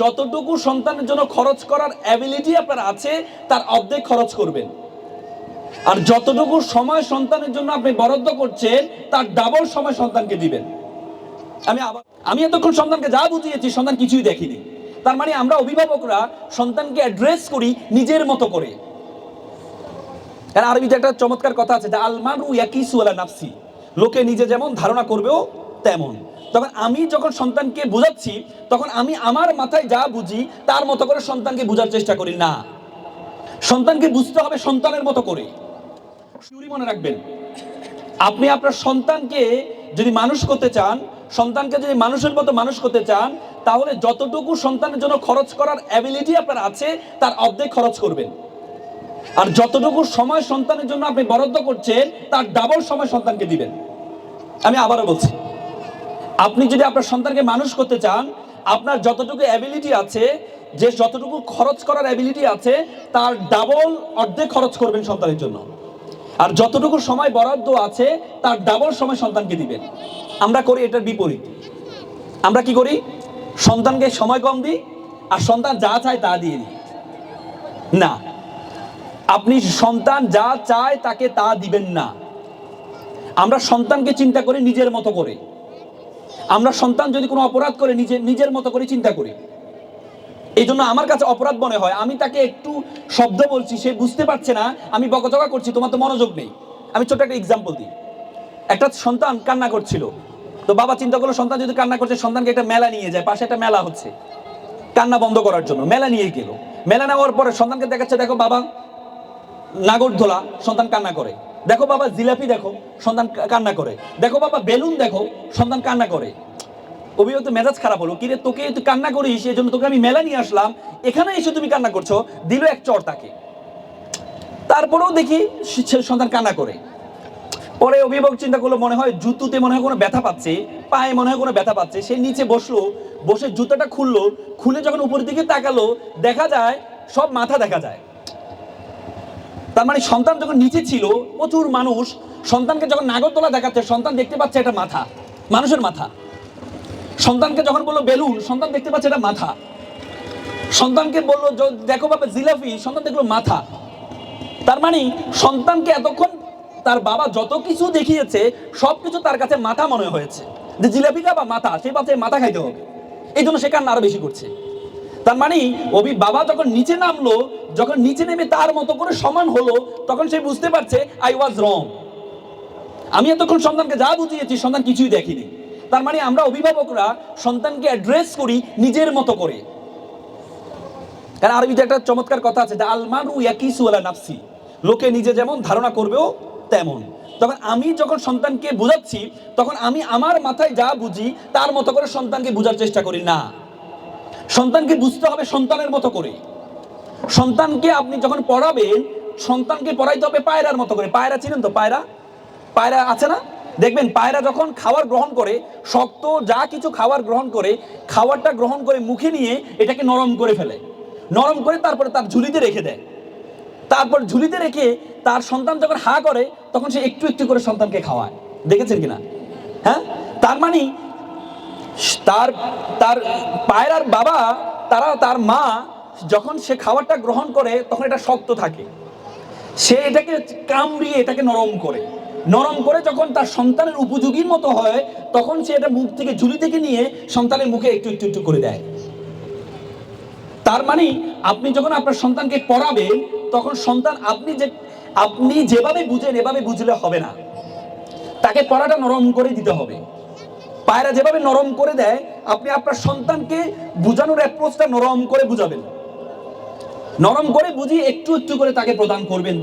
যতটুকু সন্তানের জন্য খরচ করার অ্যাবিলিটি আপনার আছে, তার অর্ধেক খরচ করবেন। আর যতটুকু সময় সন্তানের জন্য আপনি বরাদ্দ করছেন, তার ডাবল সময় সন্তানকে দিবেন। আমি আবার আমি এতক্ষণ সন্তানকে যা বুঝিয়েছি, সন্তান কিছুই দেখিনি। তার মানে আমরা অভিভাবকরা সন্তানকে অ্যাড্রেস করি নিজের মতো করে। আর আরবিতে একটা চমৎকার কথা আছে যে আলমানু ইয়াকিসু আলা নাফসি। লোকে নিজে যেমন ধারণা করবেও তেমন। তখন আমি যখন সন্তানকে বোঝাচ্ছি, তখন আমি আমার মাথায় যা বুঝি, তার মতো করে সন্তানকে বোঝার চেষ্টা করি, না। সন্তানকে বুঝতে হবে সন্তানের মতো করে। শুরু মনে রাখবেন। আপনি আপনার সন্তানকে যদি মানুষ করতে চান, সন্তানকে যদি মানুষের মতো মানুষ করতে চান, তাহলে যতটুকু সন্তানের জন্য খরচ করার অ্যাবিলিটি আপনার আছে, তার অর্ধেক খরচ করবেন। আর যতটুকু সময় সন্তানের জন্য আপনি বরাদ্দ করছেন, তার ডাবল সময় সন্তানকে দিবেন। আমি আবারও বলছি। আপনি যদি আপনার সন্তানকে মানুষ করতে চান, আপনার যতটুকু অ্যাবিলিটি আছে, যে যতটুকু খরচ করার অ্যাবিলিটি আছে, তার ডাবল অর্ধেক খরচ করবেন সন্তানের জন্য। আর যতটুকু সময় বরাদ্দ আছে, তার ডাবল সময় সন্তানকে দিবেন। আমরা করি এটার বিপরীত। আমরা কি করি? সন্তানকে সময় কম দিই, আর সন্তান যা চায় তা দিয়ে দিই। না। আপনি সন্তান যা চায় তাকে তা দিবেন না। আমরা সন্তানকে চিন্তা করি নিজের মতো করে। আমরা সন্তান যদি কোনো অপরাধ করে, নিজে, নিজের মতো করে চিন্তা করি, এই জন্য আমার কাছে অপরাধ মনে হয়, আমি তাকে একটু শব্দ বলছি, সে বুঝতে পারছে না, আমি বকচকা করছি, তোমার তো মনোযোগ নেই। আমি ছোট একটা এক্সাম্পল দিই। একটা সন্তান কান্না করছিল। তো বাবা চিন্তা করল, সন্তান যদি কান্না করছে, সন্তানকে একটা মেলা নিয়ে যায়, পাশে একটা মেলা হচ্ছে। কান্না বন্ধ করার জন্য, মেলা নিয়ে গেল। মেলা নেওয়ার পরে সন্তানকে দেখাচ্ছে, দেখো বাবা নাগরদোলা, সন্তান কান্না করে। দেখো বাবা, জিলাপি দেখো, সন্তান কান্না করে। দেখো বাবা, বেলুন দেখো, সন্তান কান্না করে। অভিভাবক মেজাজ খারাপ হলো। কিরে, তোকে তুই কান্না করিস, এই জন্য তোকে আমি মেলা নিয়ে আসলাম। এখানে এসে তুমি কান্না করছ, দিল এক চর তাকে। তারপরেও দেখি সন্তান কান্না করে। পরে অভিভাবক চিন্তা করল, মনে হয় জুতুতে মনে হয় কোনো ব্যথা পাচ্ছে, পায়ে মনে হয় কোনো ব্যথা পাচ্ছে। সে নিচে বসল, বসে জুতাটা খুললো, খুলে যখন উপরের দিকে তাকালো, দেখা যায় সব মাথা দেখা যায়। তার মানে সন্তান যখন নিচে ছিল, প্রচুর মানুষ, সন্তানকে যখন নাগরতলা দেখাচ্ছে, সন্তান দেখতে পাচ্ছে এটা মাথা, মানুষের মাথা। সন্তানকে যখন বলল বেলুন, সন্তান দেখতে পাচ্ছে এটা মাথা। সন্তানকে বলল দেখো বাবা, জিলাপি। সন্তান দেখল মাথা। তার মানে সন্তানকে এতক্ষণ তার বাবা যত কিছু দেখিয়েছে, সব কিছু তার কাছে মাথা মনে হয়েছে। যে জিলাপি বা মাথা সেই বাচ্চায় মাথা খাইতে হবে। এই জন্য সে কান্না আরও বেশি করছে। তার মানে অভি বাবা যখন নিচে নামলো, যখন নিচে নেমে তার মতো করে সমান হলো, তখন সে বুঝতে পারছে আই ওয়াজ রং আমি এতক্ষণ সন্তানকে যা বুঝিয়েছি, সন্তান কিছুই দেখিনি। তার মানে আমরা অভিভাবকরা সন্তানকে অ্যাড্রেস করি নিজের মতো করে। কারণ আরবিতে একটা চমৎকার কথা আছে যে আলমানু ইয়াকিসু আলা নাফসি। লোকে নিজে যেমন ধারণা করবেও তেমন। তখন আমি যখন সন্তানকে বোঝাচ্ছি, তখন আমি আমার মাথায় যা বুঝি, তার মতো করে সন্তানকে বোঝার চেষ্টা করি, না। সন্তানকে বুঝতে হবে সন্তানের মতো করে। সন্তানকে আপনি যখন পড়াবেন, সন্তানকে পড়াইতে হবে পায়রার মতো করে। পায়রা চিনেন তো? পায়রা? পায়রা আছে না? দেখবেন, পায়রা যখন খাবার গ্রহণ করে, শক্ত যা কিছু খাবার গ্রহণ করে, খাবারটা গ্রহণ করে মুখে নিয়ে এটাকে নরম করে ফেলে। নরম করে তারপরে তার ঝুলিতে রেখে দেয়। তারপর ঝুলিতে রেখে তার সন্তান যখন হা করে, তখন সে একটু একটু করে সন্তানকে খাওয়ায়। দেখেছেন কিনা? হ্যাঁ? তার মানে তার তার পায়রার বাবা, তারা তার মা, যখন সে খাবারটা গ্রহণ করে, তখন এটা শক্ত থাকে। সে এটাকে কামড়িয়ে এটাকে নরম করে। নরম করে যখন তার সন্তানের উপযোগীর মতো হয়, তখন সে এটা মুখ থেকে ঝুলি থেকে নিয়ে সন্তানের মুখে একটু একটু একটু করে দেয়। তার মানে আপনি যখন আপনার সন্তানকে পড়াবেন, তখন সন্তান আপনি যে, আপনি যেভাবে বুঝেন, এভাবে বুঝলে হবে না। তাকে পড়াটা নরম করে দিতে হবে। পায়রা যেভাবে নরম করে দেয়, আপনি আপনার সন্তানকে বুঝানোর অ্যাপ্রোচটা নরম করে বুঝাবেন। নরম করে বুঝিয়ে একটু একটু করে তাকে প্রদান করবেন।